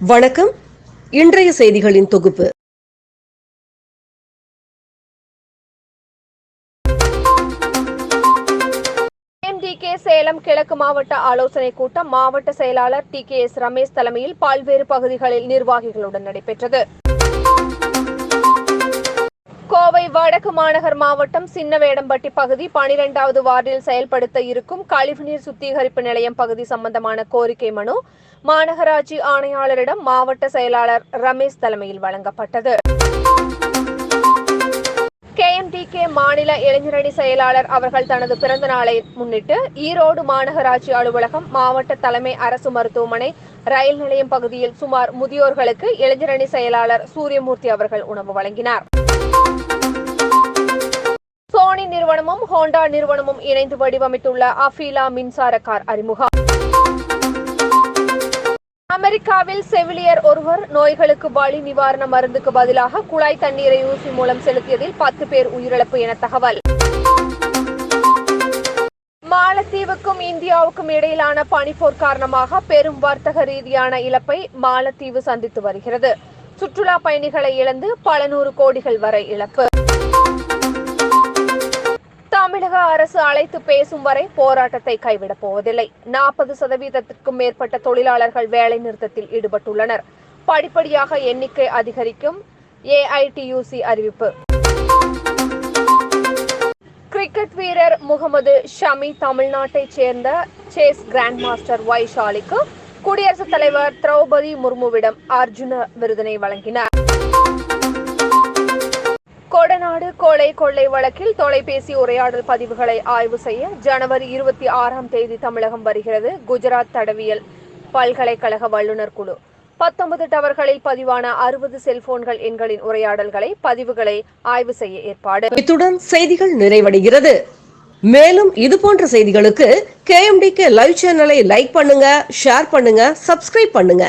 வணக்கம். இன்றைய செய்திகளின் தொகுப்பு. எம்டிகே சேலம் கிழக்கு மாவட்ட ஆலோசனைக் கூட்டம் மாவட்ட செயலாளர் டி கே எஸ் ரமேஷ் தலைமையில் பல்வேறு பகுதிகளில் நிர்வாகிகளுடன் நடைபெற்றது. கோவை வடக்கு மாநகர் மாவட்டம் சின்னவேடம்பட்டி பகுதி பனிரெண்டாவது வார்டில் செயல்படுத்த இருக்கும் கழிவுநீர் சுத்திகரிப்பு நிலையம் பகுதி சம்பந்தமான கோரிக்கை மனு மாநகராட்சி ஆணையாளரிடம் மாவட்ட செயலாளர் ரமேஷ் தலைமையில் வழங்கப்பட்டது. கேஎம்டிகே மாநில இளைஞரணி செயலாளர் அவர்கள் தனது பிறந்த நாளை முன்னிட்டு ஈரோடு மாநகராட்சி அலுவலகம் மாவட்ட தலைமை அரசு மருத்துவமனை ரயில் நிலையம் பகுதியில் சுமார் முதியோர்களுக்கு இளைஞரணி செயலாளர் சூரியமூர்த்தி அவர்கள் உணவு வழங்கினார். சோனி நிறுவனமும் ஹோண்டா நிறுவனமும் இணைந்து வடிவமைத்துள்ள அஃபீலா மின்சார கார் அறிமுகம். அமெரிக்காவில் செவிலியர் ஒருவர் நோய்களுக்கு வலி நிவாரண மருந்துக்கு பதிலாக குழாய் தண்ணீரை ஊசி மூலம் செலுத்தியதில் பத்து பேர் உயிரிழப்பு என தகவல். மாலத்தீவுக்கும் இந்தியாவுக்கும் இடையிலான பனிப்போர் காரணமாக பெரும் வர்த்தக ரீதியான இழப்பை மாலத்தீவு சந்தித்து வருகிறது. சுற்றுலா பயணிகளை இழந்து பல நூறு கோடிகள் வரை இழப்பு. அரசு அழைத்து பேசும் வரை போராட்டத்தை கைவிடப் போவதில்லை. நாற்பது சதவீதத்திற்கும் மேற்பட்ட தொழிலாளர்கள் வேலை நிறுத்தத்தில் ஈடுபட்டுள்ளனர். படிப்படியாக எண்ணிக்கை அதிகரிக்கும் ஏஐடியூசி அறிவிப்பு. கிரிக்கெட் வீரர் முகமது ஷமி தமிழ்நாட்டைச் சேர்ந்த சேஸ் கிராண்ட் மாஸ்டர் வைஷாலிக்கு குடியரசுத் தலைவர் திரௌபதி முர்முவிடம் அர்ஜுன விருதினை வழங்கினார். கொலை கொள்ளை வழக்கில் தொலைபேசி உரையாடல் பதிவுகளை ஆய்வு செய்ய ஜனவரி இருபத்தி ஆறாம் தேதி தமிழகம் வருகிறது குஜராத் தடவியல் பல்கலைக்கழக வல்லுநர் குழு. பத்தொன்பது டவர்களில் பதிவான அறுபது செல்போன்கள் எண்களின் உரையாடல்களை பதிவுகளை ஆய்வு செய்ய ஏற்பாடு. இத்துடன் செய்திகள் நிறைவடைகிறது. மேலும் இது போன்ற செய்திகளுக்கு கேஎம்டிகே லைவ் சேனலை லைக் பண்ணுங்க ஷேர் பண்ணுங்க சப்ஸ்கிரைப் பண்ணுங்க.